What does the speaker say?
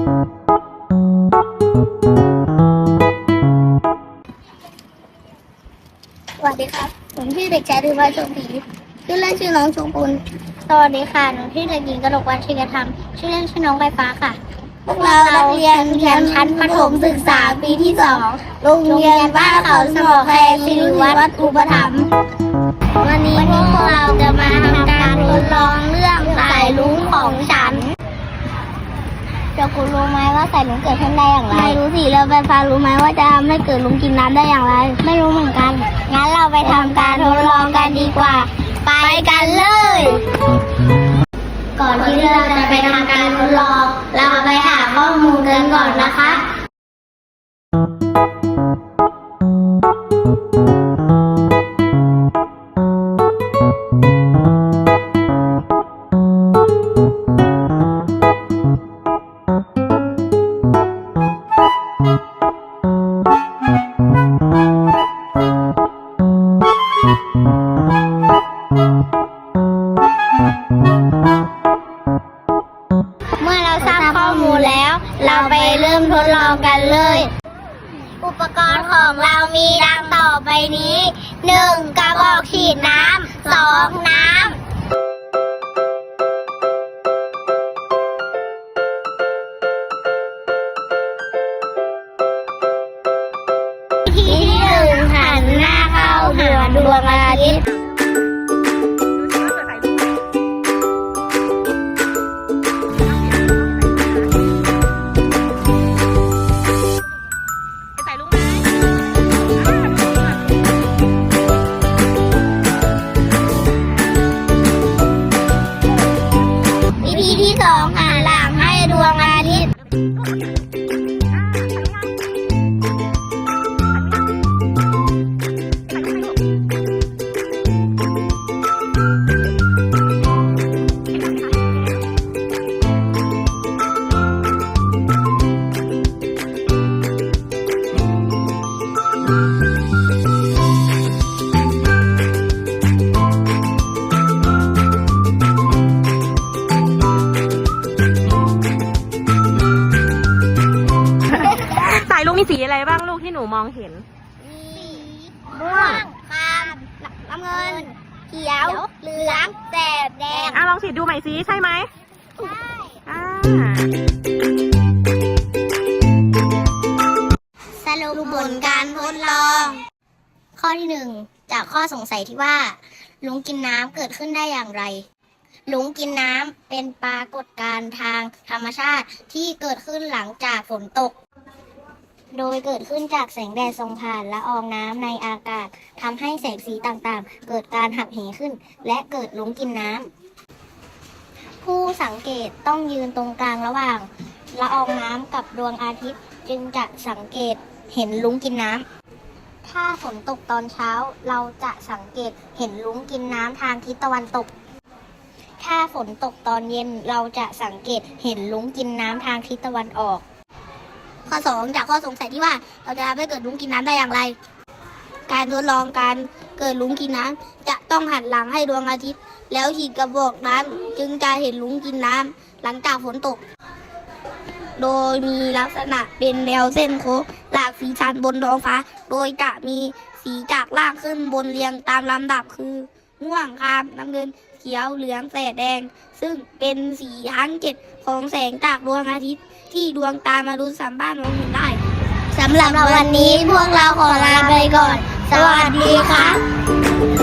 สวัสดีครับ ผมชื่อเด็กชายดือว่าโชคดีชื่อเล่นชื่อน้องสุกุลสวัสดีค่ะ หนูชื่อเด็กหญิงกนกวันชิกธรรม ชื่อเล่นชื่อน้องใบฟ้าค่ะ พวกเรานักเรียนเรียนชั้นประถมศึกษาปีที่สองโรงเรียนบ้านเขาสมอแคร์สิริวัฒน์อุปถัมภ์วันนี้พวกเราจะมาทำการทดลองเรื่องสายลุงของฉัน เจ้าคุณรู้ไหมว่าสายลุงเกิดขึ้นได้อย่างไร ไม่รู้สิแล้วไฟฟ้ารู้ไหมว่าจะทำให้เกิดลุงกินน้ำได้อย่างไร ไม่รู้เหมือนกัน งั้นเราไปทำการทดลองกันดีกว่า ไปกันเลย ก่อนที่เราจะไปทำการทดลอง เราไปหาข้อมูลกันก่อนนะคะเไปเริ่มทดลองกันเลย อุปกรณ์ของเรามีดังต่อไปนี้ 1. กระบอกฉีดน้ำ 2. น้ำ มีสีอะไรบ้างลูกที่หนูมองเห็น สีม่วงคามน้ำเงิน เขียว เหลืองแสดแดง อะลองฉีดดูใหม่สิใช่ไหมใช่อ่าสรุปผลการทดลอง ข้อที่หนึ่งจากข้อสงสัยที่ว่าลุงกินน้ำเกิดขึ้นได้อย่างไรลุงกินน้ำเป็นปรากฏการณ์ทางธรรมชาติที่เกิดขึ้นหลังจากฝนตก โดยเกิดขึ้นจากแสงแดดส่องผ่านละอองน้ำในอากาศทำให้แสงสีต่างๆ เกิดการหักเหขึ้น และเกิดลุงกินน้ำผู้สังเกตต้องยืนตรงกลางระหว่าง ละอองน้ำกับดวงอาทิตย์ จึงจะสังเกตเห็นลุงกินน้ำ ถ้าฝนตกตอนเช้าเราจะสังเกตเห็นลุงกินน้ำทางทิศตะวันตก ถ้าฝนตกตอนเย็นเราจะสังเกตเห็นลุงกินน้ำทางทิศตะวันออก ข้อสองจากข้อสงสัยที่ว่าเราจะทำให้เกิดลุงกินน้ำได้อย่างไร การทดลองการเกิดลุงกินน้ำจะต้องหันหลังให้ดวงอาทิตย์ แล้วฉีดกระบอกน้ำจึงจะเห็นลุงกินน้ำหลังจากฝนตก โดยมีลักษณะเป็นแนวเส้นโค้งหลากสีชันบนท้องฟ้า โดยจะมีสีจากล่างขึ้นบนเรียงตามลำดับคือ ม่วงครามน้ำเงินเขียวเหลืองแสดแดง ซึ่งเป็นสีทั้งเจ็ดของแสงจากดวงอาทิตย์ ที่ดวงตามนุษย์สามารถมองเห็นได้สำหรับวันนี้พวกเราขอลาไปก่อน สวัสดีครับ